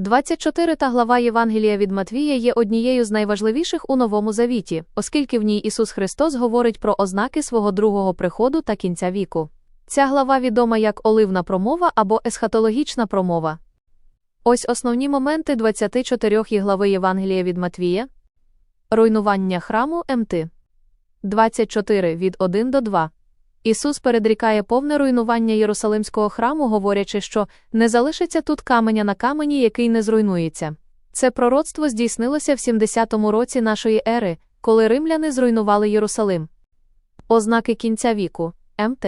24 та глава Євангелія від Матвія є однією з найважливіших у Новому Завіті, оскільки в ній Ісус Христос говорить про ознаки свого другого приходу та кінця віку. Ця глава відома як оливна промова або есхатологічна промова. Ось основні моменти 24 глави Євангелія від Матвія. Руйнування храму МТ. 24 від 1 до 2. Ісус передрікає повне руйнування Єрусалимського храму, говорячи, що не залишиться тут каменя на камені, який не зруйнується. Це пророцтво здійснилося в 70-му році нашої ери, коли римляни зруйнували Єрусалим. Ознаки кінця віку МТ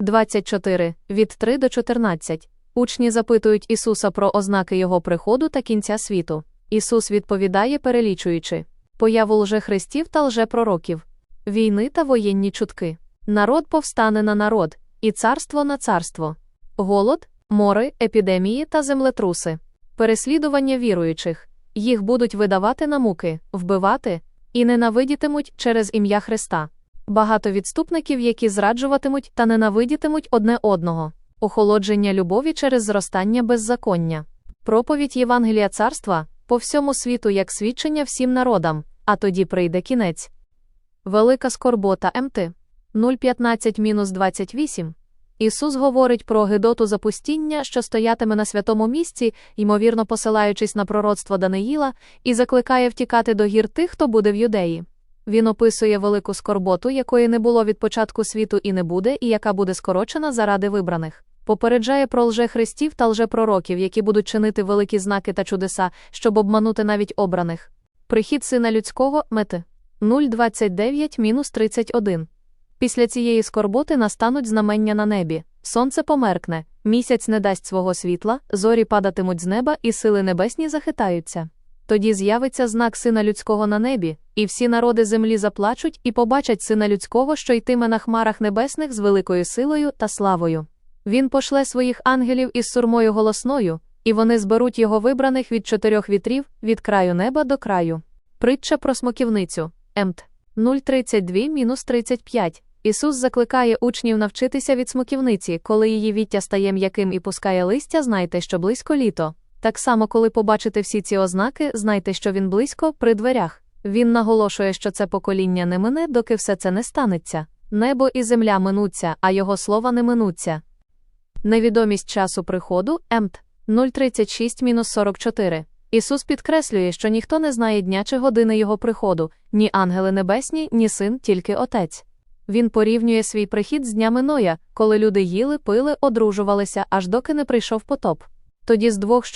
24 від 3 до 14. Учні запитують Ісуса про ознаки Його приходу та кінця світу. Ісус відповідає, перелічуючи появу лжехристів та лжепророків, війни та воєнні чутки. Народ повстане на народ, і царство на царство, голод, мори, епідемії та землетруси, переслідування віруючих. Їх будуть видавати на муки, вбивати і ненавидітимуть через ім'я Христа. Багато відступників, які зраджуватимуть та ненавидітимуть одне одного, охолодження любові через зростання беззаконня, проповідь Євангелія царства по всьому світу як свідчення всім народам, а тоді прийде кінець. Велика скорбота МТ 015-28. Ісус говорить про гидоту запустіння, що стоятиме на святому місці, ймовірно посилаючись на пророцтво Даниїла, і закликає втікати до гір тих, хто буде в юдеї. Він описує велику скорботу, якої не було від початку світу і не буде, і яка буде скорочена заради вибраних. Попереджає про лжехристів та лжепророків, які будуть чинити великі знаки та чудеса, щоб обманути навіть обраних. Прихід сина людського мети 029-31. Після цієї скорботи настануть знамення на небі, сонце померкне, місяць не дасть свого світла, зорі падатимуть з неба, і сили небесні захитаються. Тоді з'явиться знак сина людського на небі, і всі народи землі заплачуть і побачать сина людського, що йтиме на хмарах небесних з великою силою та славою. Він пошле своїх ангелів із сурмою голосною, і вони зберуть його вибраних від чотирьох вітрів від краю неба до краю. Притча про смоківницю МТ 032-35. Ісус закликає учнів навчитися від смоківниці, коли її віття стає м'яким і пускає листя, знайте, що близько літо. Так само, коли побачите всі ці ознаки, знайте, що він близько при дверях. Він наголошує, що це покоління не мине, доки все це не станеться. Небо і земля минуться, а його слова не минуться. Невідомість часу приходу МТ 036-44. Ісус підкреслює, що ніхто не знає дня чи години його приходу, ні ангели небесні, ні син, тільки отець. Він порівнює свій прихід з днями Ноя, коли люди їли, пили, одружувалися, аж доки не прийшов потоп. Тоді з двох що